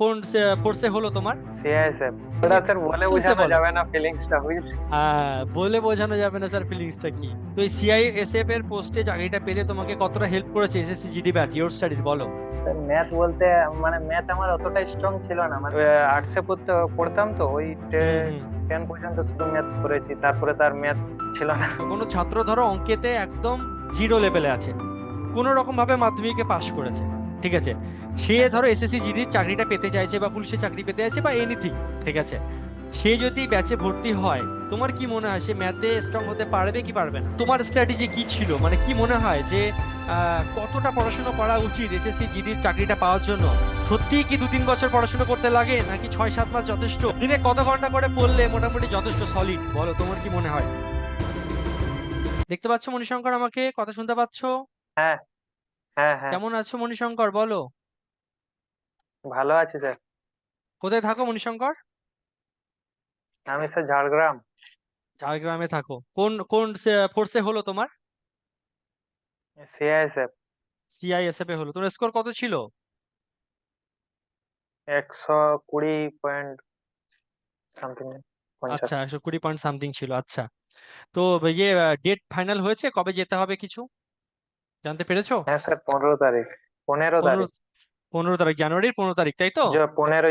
কোন ফোর্সে হলো তোমার? সিআইএসএফ ওটা স্যার বলে বোঝানো যাবে না ফিলিংসটা আহ, বলে বোঝানো যাবে না স্যার ফিলিংসটা কি? তো এই সিআইএসএফ এর পোস্টে চাকরিটা পেতে তোমাকে কতটা হেল্প করেছে এসএসসি জিডি ব্যাচ ইওর স্টাডির বলো। ম্যাথ বলতে মানে ম্যাথ আমার অতটা স্ট্রং ছিল না। মানে আর্টসে পড়তে পড়তাম তো ওই। টেন পর্যন্ত শুধু ম্যাথ করেছি তারপরে তার ম্যাথ ছিল না। কোনো ছাত্র ধরো অঙ্কেতে একদম জিরো লেভেলে আছে। কোনো রকম ভাবে মাধ্যমিকে পাশ করেছে। ঠিক আছে? সে ধরো এসএসসি জিডির চাকরিটা পেতে চাইছে বা পুলিশের চাকরি পেতে চাইছে বা এনিথিং ঠিক আছে? সে যদি ব্যাচে ভর্তি হয়, তোমার কি মনে হয়? সে ম্যাথে স্ট্রং হতে পারবে কি পারবে না? তোমার স্ট্র্যাটেজি কি ছিল? মানে কি মনে হয় যে কতটা পড়াশোনা করা উচিত এসএসসি জিডির চাকরিটা পাওয়ার জন্য? সত্যিই কি দু তিন বছর পড়াশোনা করতে লাগে, নাকি ছয় সাত মাস যথেষ্ট? দিনে কত ঘণ্টা করে পড়লে মোটামুটি যথেষ্ট সলিড বলো, তোমার কি মনে হয়? দেখতে পাচ্ছ মণিশঙ্কর আমাকে? কথা শুনতে পাচ্ছ? হ্যাঁ। হ্যাঁ হ্যাঁ। কেমন আছো মণিশঙ্কর? বলো। ভালো আছি স্যার। কোথায় থাকো মণিশঙ্কর? আমি স্যার ঝাড়গ্রাম। ঝাড়গ্রামে থাকো। কোন কোন ফোর্সে হলো তোমার? সিআইএসএফ সিআইএসএফ এ হলো। তোমার স্কোর কত ছিল? একশো কুড়ি পয়েন্ট সামথিং আচ্ছা একশো কুড়ি পয়েন্ট সামথিং ছিল। আচ্ছা। তো ইয়ে ডেট ফাইনাল হয়েছে? কবে যেতে হবে কিছু? জানতে পেরেছ? হ্যাঁ স্যার পনেরো তারিখ পনেরো তারিখ। পনেরো তারিখ জানুয়ারির পনেরো তারিখ তাই তো? পনেরো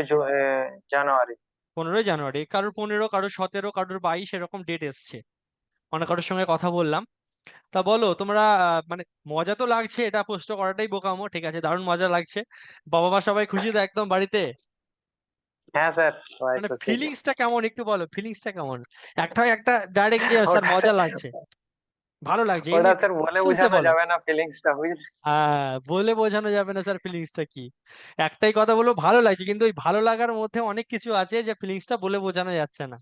জানুয়ারি। পনেরোই জানুয়ারি কারোর পনেরো কারোর সতেরো কারোর বাইশ এরকম ডেট এসছে। অনেক কারোর সঙ্গে কথা বললাম। তা বলো তোমরা মানে মজা তো লাগছে এটা পোস্ট করাটাই বোকামো ঠিক আছে দারুণ মজা লাগছে। বাবা মা সবাই খুশি তো একদম বাড়িতে? হ্যাঁ স্যার মানে। ফিলিংসটা কেমন একটু বলো ফিলিংসটা কেমন? একটা একটা ডাইরেক্ট স্যার মজা লাগছে। ভালো লাগছে। ওটা স্যার বলে বোঝানো যাবে না ফিলিংসটা আহ, বলে বোঝানো যাবে না স্যার ফিলিংসটা কি? একটাই কথা বলব ভালো লাগছে। কিন্তু ওই ভালো লাগার মধ্যে অনেক কিছু আছে যে ফিলিংসটা বলে বোঝানো যাচ্ছে না।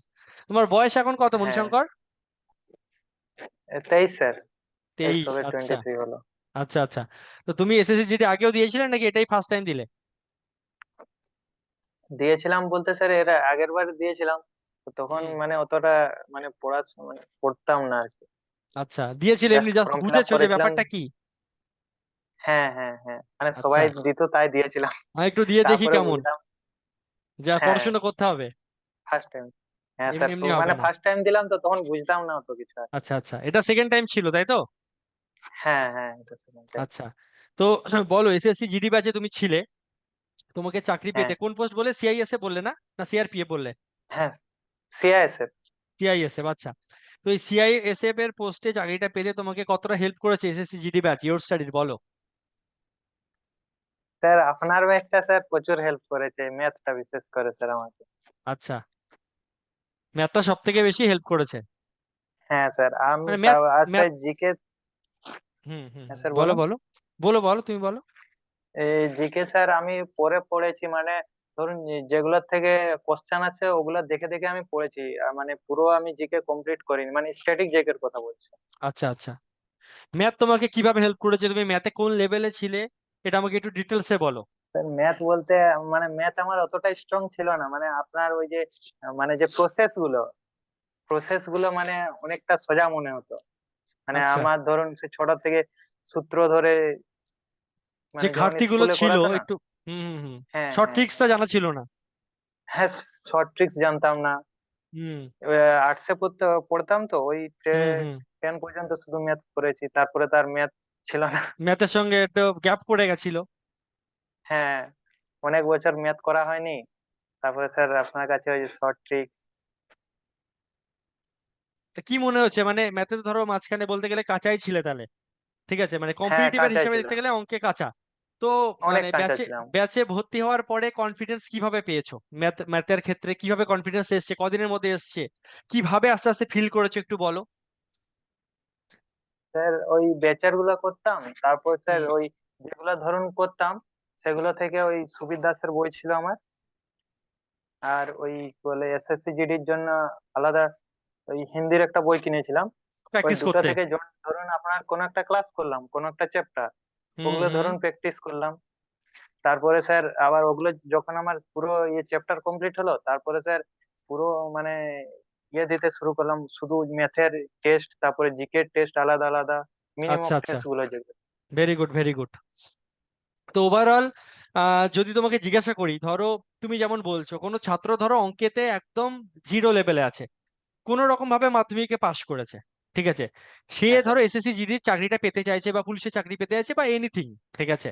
তোমার বয়স এখন কত হ্যাঁ। মণিশঙ্কর এ, তেইশ স্যার। তেইশ আচ্ছা। আচ্ছা আচ্ছা। তো তুমি এসএসসি জিডি আগেও দিয়েছিলে নাকি এটাই ফার্স্ট টাইম দিলে? দিয়েছিলাম বলতে স্যার এর আগের বার দিয়েছিলাম। তখন মানে অতটা মানে পড়াশোনা মানে পড়তাম না আর কি। আচ্ছা দিয়েছিলে এমনি জাস্ট form fill up বুঝেছ যে করেছিলাম। ব্যাপারটা কি? হ্যাঁ হ্যাঁ হ্যাঁ। মানে আচ্ছা। সবাই দিত তাই দিয়েছিলাম। আমি একটু দিয়ে দেখি কেমন। যা হ্যাঁ। পড়াশোনা করতে হবে। ফার্স্ট টাইম হ্যাঁ এমনি স্যার এমনি হবে মানে না। ফার্স্ট টাইম দিলাম তো তখন বুঝতাম না অত কিছু আর। আচ্ছা আচ্ছা। এটা সেকেন্ড টাইম ছিল তাই তো? হ্যাঁ হ্যাঁ এটা second time। আচ্ছা। তো বলো এসএসসি জিডি ব্যাচে তুমি ছিলে। তোমাকে চাকরি হ্যাঁ। পেতে কোন পোস্ট বলে? সিআইএসএফ বললে না? না সিআরপিএফ বললে? হ্যাঁ সিআইএসএফ সিআইএসএফ আচ্ছা। তো এই সিআইএসএফ এর পোস্টে চাকরিটা পেতে তোমাকে কতটা হেল্প করেছে এসএসসি জিডি ব্যাচ ইওর স্টাডির বলো। স্যার আপনার ব্যাচটা স্যার প্রচুর হেল্প করেছে ম্যাথটা বিশেষ করে স্যার আমাকে। আচ্ছা। ম্যাথটা সব থেকে বেশি হেল্প করেছে? হ্যাঁ স্যার আমি মানে আর স্যার জিকে হুম হুম হ্যাঁ, স্যার বলো বলো। বলো বলো তুমি বলো। এই জিকে স্যার আমি পরে পড়েছি মানে ধরুন যেগুলোর থেকে কোশ্চেন আছে ওগুলো দেখে দেখে আমি পড়েছি। মানে পুরো আমি জিকে কমপ্লিট করিনি মানে স্ট্যাটিক জিকের কথা বলছি। আচ্ছা আচ্ছা। ম্যাথ তোমাকে কীভাবে হেল্প করেছে? তুমি ম্যাথে কোন লেভেলে ছিলে? এটা আমাকে একটু ডিটেলসে বলো। ম্যাথ বলতে মানে ম্যাথ আমার অতটা স্ট্রং ছিল না। মানে আপনার ওই যে আহ, মানে যে প্রসেসগুলো প্রসেসগুলো মানে অনেকটা সোজা মনে হতো। মানে আচ্ছা। আমার ধরুন সে ছোট থেকে সূত্র ধরে মানে যে যেমন ঘাটতিগুলো স্কুলে ছিল করাতো না? একটু হুম হুম হুম। হ্যাঁ শর্ট হ্যাঁ। ট্রিক্সটা জানা ছিল না। হ্যাঁ শর্ট ট্রিক্স জানতাম না। হুম। আর্টসে পড়তে পড়তাম তো ওই টেন পর্যন্ত শুধু ম্যাথ করেছি তারপরে তার ম্যাথ ছিল না। ম্যাথের সঙ্গে একটু গ্যাপ পড়ে গেছিল। হ্যাঁ অনেক বছর ম্যাথ করা হয়নি। তারপরে স্যার আপনার কাছে ওই শর্ট ট্রিক্স তা কি মনে হচ্ছে? মানে ম্যাথে তো ধরো মাঝখানে বলতে গেলে কাঁচাই ছিলে তাহলে। ঠিক আছে? মানে কম্পিটিটিভের কাঁচাই হিসেবে। দেখতে গেলে অঙ্কে কাঁচা। তো মানে ব্যাচে ব্যাচে ভর্তি হওয়ার পরে কনফিডেন্স কীভাবে পেয়েছ? ম্যাথ ম্যাথের ক্ষেত্রে কীভাবে কনফিডেন্স এসছে? কদিনের মধ্যে এসছে? কীভাবে আস্তে আস্তে ফিল করেছ একটু বলো? স্যার ওই বেচারগুলো করতাম তারপর স্যার ওই যেগুলো ধরুন করতাম সেগুলো থেকে ওই সুবীর দাসের বই ছিল আমার। আর ওই বলে এসএসসি জিডির জন্য আলাদা ওই হিন্দির একটা বই কিনেছিলাম। ওই প্র্যাকটিস দুটো করতে? থেকে ধরুন আপনার কোন একটা ক্লাস করলাম কোন একটা চ্যাপ্টার ওগুলো ধরুন প্র্যাকটিস করলাম। তারপরে স্যার আবার ওগুলো যখন আমার পুরো ইয়ে চ্যাপ্টার কমপ্লিট হলো তারপরে স্যার পুরো মানে ইয়ে দিতে শুরু করলাম। শুধু ম্যাথের টেস্ট তারপরে জিকে টেস্ট আলাদা আলাদা মিনিমাম আচ্ছা, আচ্ছা। টেস্টগুলো যেগুলো। ভেরি গুড ভেরি গুড তো ওভারঅল যদি তোমাকে জিজ্ঞাসা করি ধরো তুমি যেমন বলছো কোনো ছাত্র ধরো অঙ্কেতে একদম জিরো লেভেলে আছে। কোনো রকম ভাবে মাধ্যমিকে পাশ করেছে। ঠিক আছে? সে হ্যাঁ। ধরো এসএসসি জিডির চাকরিটা পেতে চাইছে বা পুলিশের চাকরি পেতে চাইছে বা এনিথিং ঠিক আছে?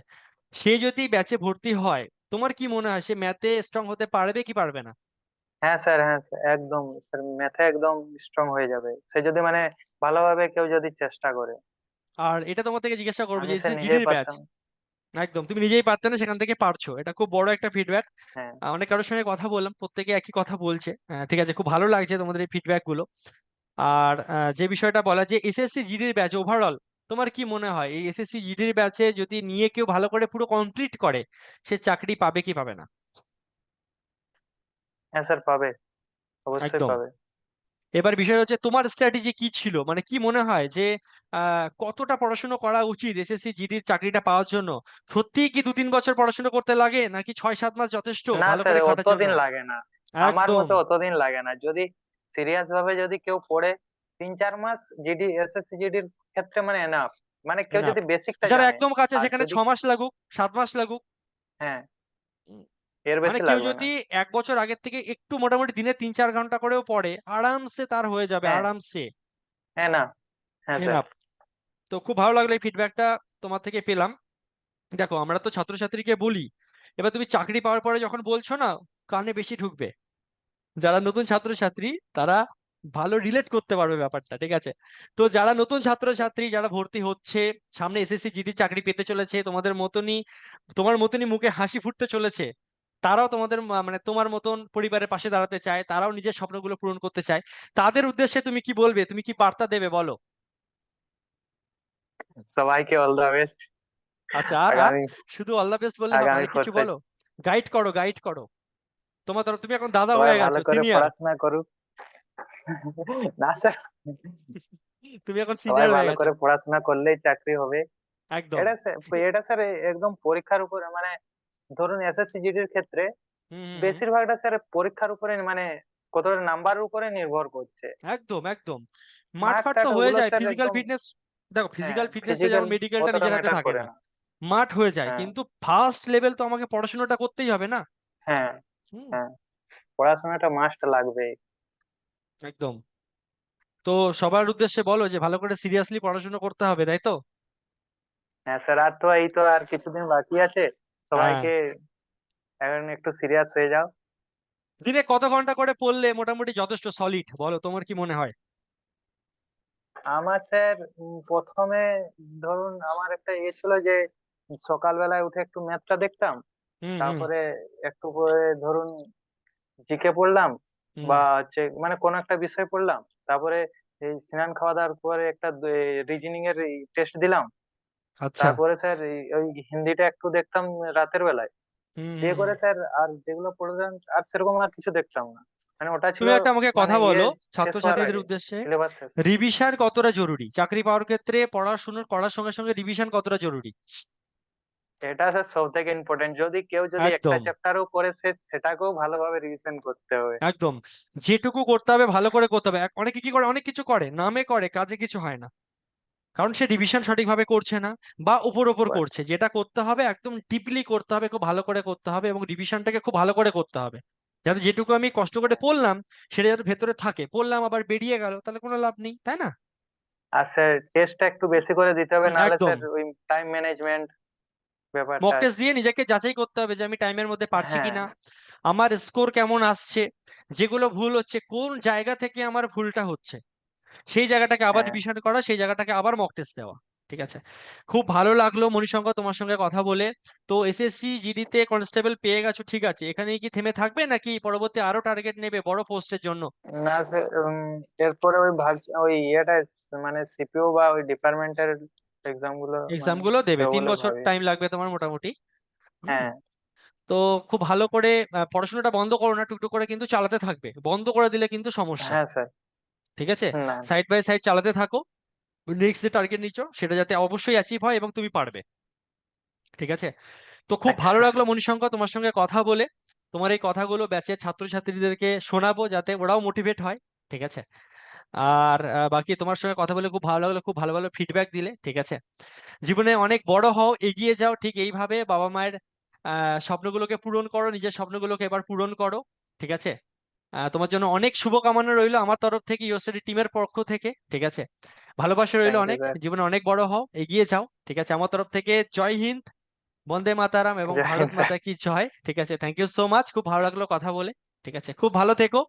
সে যদি ব্যাচে ভর্তি হয় তোমার কি মনে হয়? সে ম্যাথে স্ট্রং হতে পারবে কি পারবে না? হ্যাঁ স্যার হ্যাঁ স্যার একদম। স্যার ম্যাথে একদম স্ট্রং হয়ে যাবে। সে যদি মানে ভালোভাবে কেউ যদি চেষ্টা করে। আর এটা তোমার থেকে জিজ্ঞাসা করব যে এসএসসি জিডির ব্যাচ একদম তুমি নিজেই পারতে না সেখান থেকে পারছ। এটা খুব বড় একটা ফিডব্যাক অনেক কারোর সঙ্গে কথা বললাম প্রত্যেকে একই কথা বলছে। ঠিক আছে খুব ভালো লাগছে তোমাদের এই ফিডব্যাকগুলো। আর যে বিষয়টা বলা যে এসএসসি জিডির ব্যাচ ওভারঅল তোমার কি মনে হয়? এই এসএসসি জিডির ব্যাচে যদি নিয়ে কেউ ভালো করে পুরো কমপ্লিট করে সে চাকরি পাবে কি পাবে না? হ্যাঁ স্যার পাবে। অবশ্যই পাবে। এবার বিষয় হচ্ছে তোমার স্ট্র্যাটেজি কি ছিল? মানে কি মনে হয় যে কতটা পড়াশোনা করা উচিত এসএসসি জিডির চাকরিটা পাওয়ার জন্য? সত্যিই কি দু তিন বছর পড়াশোনা করতে লাগে? নাকি ছয় সাত মাস যথেষ্ট ভালো করে খাটার জন্য? লাগে না। আমার মতে অতদিন লাগে না। যদি সিরিয়াস ভাবে যদি কেউ পড়ে তিন চার মাস জিডি এসএসসি জিডির ক্ষেত্রে মানে এনাফ মানে কেউ। যদি বেসিকটা যারা একদম কাছে সেখানে ছ যদি মাস লাগুক সাত মাস লাগুক হ্যাঁ। এর মানে বেশি কেউ লাগবে না। যদি এক বছর আগের থেকে একটু মোটামুটি দিনে তিন চার ঘণ্টা করেও পড়ে আরামসে তার হয়ে যাবে হ্যাঁ। আরামসে। হ্যাঁ না হ্যাঁ তো খুব ভালো লাগল এই ফিডব্যাকটা তোমার থেকে পেলাম। দেখো আমরা তো ছাত্রছাত্রীকে বলি এবার তুমি চাকরি পাওয়ার পরে যখন বলছো না কানে বেশি ঢুকবে। যারা নতুন ছাত্রছাত্রী তারা ভালো রিলেট করতে পারবে ব্যাপারটা ঠিক আছে? তো যারা নতুন ছাত্রছাত্রী যারা ভর্তি হচ্ছে সামনে এসএসসি জিডি চাকরি পেতে চলেছে তোমাদের মতনই তোমার মতনই মুখে হাসি ফুটতে চলেছে তারাও তোমাদের মানে তোমার মতন পরিবারের পাশে দাঁড়াতে চায় তারাও নিজের স্বপ্নগুলো পূরণ করতে চায় তাদের উদ্দেশ্যে তুমি কি বলবে? তুমি কি বার্তা দেবে বলো? সবাইকে অল দ্য বেস্ট আচ্ছা আর শুধু অল দ্য বেস্ট বললে অনেক কিছু বলো? গাইড করো গাইড করো। তোমার তরফ তুমি এখন দাদা হয়ে গেছো সিনিয়র পড়াশোনা করুক। না স্যার। তুমি এখন সিনিয়র হয়ে গেছো। করে পড়াশোনা করলেই চাকরি হবে। একদম। এটা স্যার এটা স্যার একদম পরীক্ষার উপরে মানে ধরুন এসএসসি জিডির ক্ষেত্রে। বেশিরভাগটা স্যার পরীক্ষার উপরে মানে কতটা নাম্বারের উপরে নির্ভর করছে। একদম একদম। মাঠ ফাট তো হয়ে যায় ফিজিক্যাল ফিটনেস দেখো ফিজিক্যাল ফিটনেস যেমন মেডিকেলটা নিজের হাতে থাকে না। না। মাঠ হয়ে যায় হ্যাঁ। কিন্তু ফার্স্ট লেভেল তো আমাকে পড়াশোনাটা করতেই হবে না। হ্যাঁ। হুম। হ্যাঁ পড়াশোনাটা মাস্ট লাগবে। একদম। তো সবার উদ্দেশ্যে বলো যে ভালো করে সিরিয়াসলি পড়াশোনা করতে হবে তাই তো? হ্যাঁ স্যার আর তো এই তো আর কিছুদিন বাকি আছে। হ্যাঁ। সবাইকে এখন একটু সিরিয়াস হয়ে যাও। দিনে কত ঘণ্টা করে পড়লে মোটামুটি যথেষ্ট সলিড বলো তোমার কি মনে হয়? আমার স্যার প্রথমে ধরুন আমার একটা ইয়ে ছিল যে সকালবেলায় উঠে একটু ম্যাথটা দেখতাম। হুম হুম। তারপরে একটু করে ধরুন জিকে পড়লাম হুম। বা হচ্ছে মানে কোনো একটা বিষয় পড়লাম তারপরে এই স্নান খাওয়া দাওয়ার পরে একটা রিজনিং এর টেস্ট দিলাম। আচ্ছা। তারপরে স্যার ওই হিন্দিটা একটু দেখতাম রাতের বেলায়। হুম দিয়ে হুম করে স্যার আর যেগুলো পড়লাম আর সেরকম আর কিছু দেখতাম না। মানে ওটা ছিল তুমি একটা আমাকে মানে কথা ইয়ে বলো শেষ হওয়ার ছাত্রছাত্রীদের আগে উদ্দেশ্যে। সিলেবাস শেষ। রিভিশন কতটা জরুরি? চাকরি পাওয়ার ক্ষেত্রে পড়াশোনা করার সঙ্গে সঙ্গে রিভিশন কতটা জরুরি? এটা স্যার সব থেকে ইম্পর্টেন্ট যদি কেউ যদি একটা একদম। চ্যাপ্টারও পড়ে সে সেটাকেও ভালোভাবে রিভিশন করতে হবে। একদম। যেটুকু করতে হবে ভালো করে করতে হবে। এক- অনেকে কি করে অনেক কিছু করে নামে করে কাজে কিছু হয় না। কারণ সে রিভিশন সঠিকভাবে করছে না বা উপর উপর বাট করছে। যেটা করতে হবে একদম ডিপলি করতে হবে খুব ভালো করে করতে হবে এবং রিভিশনটাকে খুব ভালো করে করতে হবে। যাতে যেটুকু আমি কষ্ট করে পড়লাম সেটা যাতে ভেতরে থাকে। পড়লাম আবার বেরিয়ে গেল তাহলে কোনো লাভ নেই তাই না? আর স্যার টেস্টটা একটু বেশি করে দিতে হবে নাহলে একদম। স্যার ওই টাইম ম্যানেজমেন্ট মক টেস্ট দিয়ে নিজেকে যাচাই করতে হবে যে আমি টাইমের মধ্যে পারছি হ্যাঁ। কিনা। আমার স্কোর কেমন আসছে? যেগুলো ভুল হচ্ছে কোন জায়গা থেকে আমার ভুলটা হচ্ছে? সেই জায়গাটাকে আবার হ্যাঁ। রিভিশন করা সেই জায়গাটাকে আবার মক টেস্ট দেওয়া ঠিক আছে? খুব ভালো লাগল মণিশঙ্কর তোমার সঙ্গে কথা বলে। তো এসএসসি জিডিতে কনস্টেবল পেয়ে গেছো ঠিক আছে? এখানেই কি থেমে থাকবে নাকি পরবর্তী আরও টার্গেট নেবে বড় পোস্টের জন্য? না স্যার এরপরে ওই ভাব ওই ইয়েটা মানে সিপিও বা ওই ডিপার্টমেন্টের এক্সামগুলো এক্সাম মানে গুলো দেবে। তিন বছর টাইম লাগবে তোমার মোটামুটি। হ্যাঁ। তো খুব ভালো করে পড়াশোনাটা বন্ধ করো না টুকটুক করে কিন্তু চালাতে থাকবে। বন্ধ করে দিলে কিন্তু সমস্যা। হ্যাঁ স্যার। ঠিক আছে? সাইড বাই সাইড চালাতে থাকো। নেক্সট যে টার্গেট নিচ্ছ সেটা যাতে অবশ্যই অ্যাচিভ হয় এবং তুমি পারবে। ঠিক আছে? তো খুব ভালো আচ্ছা লাগল মণিশঙ্কর তোমার সঙ্গে কথা বলে। তোমার এই কথাগুলো ব্যাচের ছাত্রছাত্রীদেরকে শোনাবো যাতে ওরাও মোটিভেট হয়। ঠিক আছে? আর বাকি তোমার সঙ্গে কথা বলে খুব ভালো লাগল খুব ভালো ভালো ফিডব্যাক দিলে ঠিক আছে? জীবনে অনেক বড় হও এগিয়ে যাও ঠিক এইভাবে বাবা মায়ের স্বপ্নগুলোকে পূরণ করো নিজের স্বপ্নগুলোকে এবার পূরণ করো ঠিক আছে? আহ, তোমার জন্য অনেক শুভকামনা রইল আমার তরফ থেকে ইউএসএডি টিমের পক্ষ থেকে ঠিক আছে? ভালোবাসা রইল অনেক জীবনে অনেক বড় হও এগিয়ে যাও ঠিক আছে? আমার তরফ থেকে জয় হিন্দ বন্দে মাতারাম এবং ভারত মাতা কি জয় ঠিক আছে? থ্যাংক ইউ সো মাচ খুব ভালো লাগল কথা বলে ঠিক আছে? খুব ভালো থেকো।